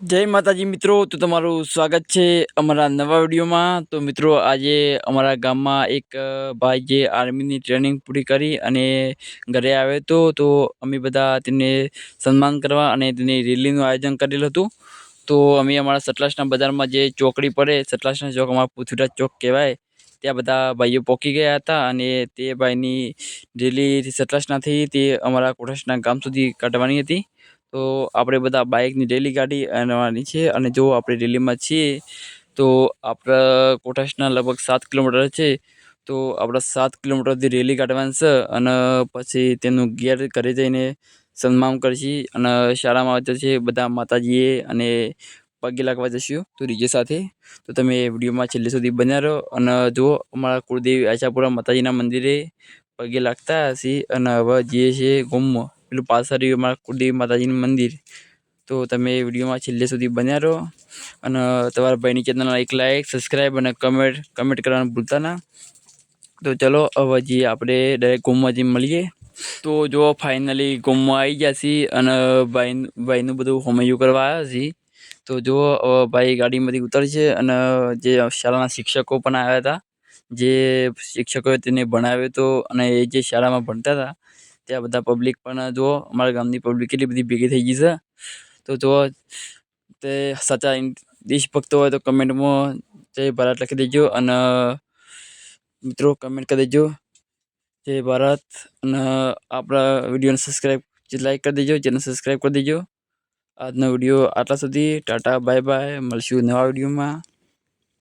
જય માતાજી મિત્રો, તો તમારું સ્વાગત છે અમારા નવા વિડીયોમાં. તો મિત્રો, આજે અમારા ગામમાં એક ભાઈ જે આર્મીની ટ્રેનિંગ પૂરી કરી અને ઘરે આવ્યો હતો, તો અમે બધા તેને સન્માન કરવા અને તેની રેલીનું આયોજન કરેલું હતું. તો અમે અમારા સતલાસના બજારમાં જે ચોકડી પડે, સતલાસના ચોક અમારા પૃથ્વીરાજ ચોક કહેવાય, ત્યાં બધા ભાઈઓ પહોંચી ગયા હતા અને તે ભાઈની રેલી સતલાસનાથી તે અમારા કોઠાસના ગામ સુધી કાઢવાની હતી. તો આપણે બધા બાઇકની રેલી કાઢી આવવાની છે અને જો આપણે રેલીમાં છીએ, તો આપણા કોઠાસના લગભગ સાત કિલોમીટર છે. તો આપણા સાત કિલોમીટરથી રેલી કાઢવાની છે અને પછી તેનું ગેર ઘરે જઈને સન્માન કરશી અને શાળામાં જશે બધા માતાજીએ અને પગે લાગવા જશું તો રીજે સાથે. તો તમે વિડીયોમાં છેલ્લે સુધી બન્યા રહો અને જુઓ અમારા કુળદેવી આશાપુરા માતાજીના મંદિરે પગે લાગતા હશે અને હવે જઈએ છીએ ગોમમાં પેલું પાછળ રહ્યું અમારા કુળદેવી માતાજીનું મંદિર. તો તમે વિડીયોમાં છેલ્લે સુધી બન્યા રહો. અને તમારા ભાઈની ચેનલ એક લાઈક સબસ્ક્રાઈબ અને કમેન્ટ કમેન્ટ કરવાનું ભૂલતા ના. તો ચલો, હવે જઈએ આપણે ડાયરેક્ટ ગોમમાં મળીએ. તો જો ફાઇનલી ગોમમાં આવી ગયા છીએ અને ભાઈ, ભાઈનું બધું હોમૈયું કરવા આવ્યા છીએ. તો જો ભાઈ ગાડીમાંથી ઉતરશે અને જે શાળાના શિક્ષકો પણ આવ્યા હતા. જે શિક્ષકોએ તેને ભણાવ્યો હતો અને એ જે શાળામાં ભણતા હતા ત્યાં બધા પબ્લિક પણ જુઓ, અમારા ગામની પબ્લિક કેટલી બધી ભેગી થઈ ગઈ છે. તો જુઓ, તે સાચા દેશભક્તો હોય તો કમેન્ટમાં જય ભારત લખી દેજો અને, મિત્રો કમેન્ટ કરી દેજો. જય ભારત અને આપણા વિડીયોને સબસ્ક્રાઈબ લાઈક કરી દેજો ચેનલ સબસ્ક્રાઈબ કરી દેજો. આજનો વીડિયો આટલા સુધી. ટાટા બાય બાય મળશું નવા વિડીયોમાં